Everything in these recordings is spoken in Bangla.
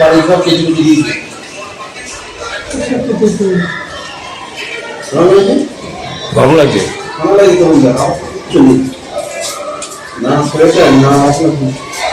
বাড়ির সব কিছু কিছু দিয়েছি ভালো লাগছে ভালো লাগছে ভালো লাগে তো বন্ধু চলি না সোয়েটার না আসলে চলো ভালো লাগে বলেনি না ছাতা না আপনার কিচ্ছু বলেনি একটা ব্ল্যাক টিভি আছে ওই আছে না টিভি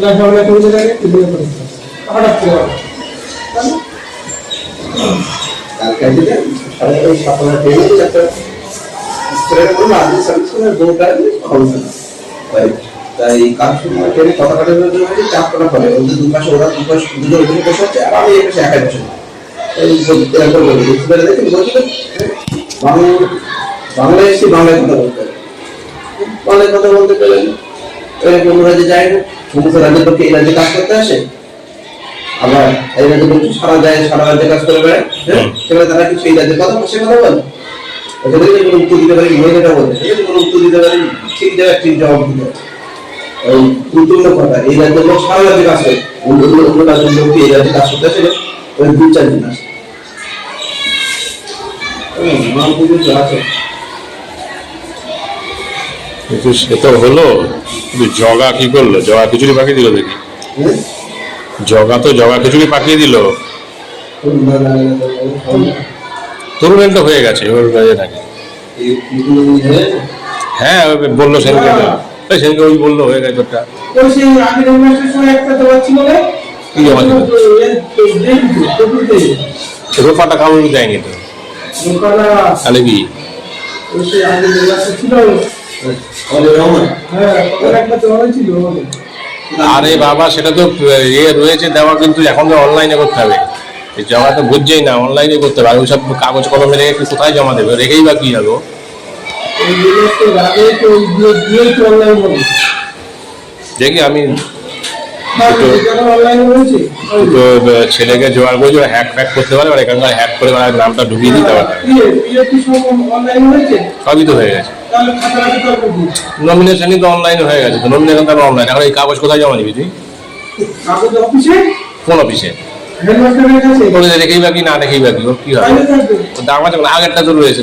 না তাই জন্য ওরা দুজন ওখানে বসে আছে, আর আমি এপাশে একাই বসে এই বলতে এরকম বলি স্প্রেড বাংলা বাংলা এসে বাংলায় কথা বলতে বাংলায় কথা বলতে অন্য রাজ্যে যায় না সমস্ত রাজ্যের লোককে এই রাজ্যে কাজ করতে আসে। আবার এই রাজ্যে লোক সারা যায় সারা রাজ্যে কাজ করে বেড়ায় হ্যাঁ? সেখানে তারা কি সেই রাজ্যের কথা সে কথা বলে। ওখানে কোনো উত্তর দিতে পারি মহিলাটা বলে কোনো উত্তর দিতে পারি ঠিক জায়গায় ঠিক জবাব দিতে ওই গুরুত্বপূর্ণ কথা এই রাজ্যের লোক সারা রাজ্যে কাজ করে। অন্য অন্য রাজ্যের লোক এই রাজ্যে কাজ করতে আসে? ওই দু চার দিন আসে আছে। কিন্তু সে তো হলো? কিন্তু জগা কি করল? জগা খিচুড়ি পাঠিয়ে দিল দেখি হ্যাঁ? জগা তো জগা খিচুড়ি পাঠিয়ে দিল। তরুণের তো হয়ে গেছে ওর কাজে নাকি? হয়ে? হ্যাঁ বলল সেদিনকে ওই সেদিনকে ওই বলল হয়ে গেছে ওটা রোপাটা কাউকে দেয়নি তো? তাহলে কি হ্যাঁ আরে বাবা সেটা তো ইয়ে রয়েছে দেওয়া কিন্তু এখন তো অনলাইনে করতে হবে এই জমা তো বুঝছেই না অনলাইনে করতে হবে ওইসব কাগজ কলমে রেখে কি কোথায় জমা দেবে রেখেই বা কী হবে দেখি আমি হ্যাঁ তো- ছেলেকে জোগাড় করেছি ওরা হ্যাক ফ্যাক করতে পারে আর এখানকার হ্যাক করে ওরা নামটা ঢুকিয়ে দিতে পারে। ইয়ে ইয়ে হয়েছে? সবই তো হয়ে গেছে? নমিনেশনই তো অনলাইনে হয়ে গেছে তো নমিনেশন তো অনলাইন এখন এই কাগজ কোথায় জমা দিবি তুই? কোন অফিসে করে রেখেই বা কি না রেখেই বা কি ওর কি হবে? দাম আছে আগেরটা তো রয়েছে।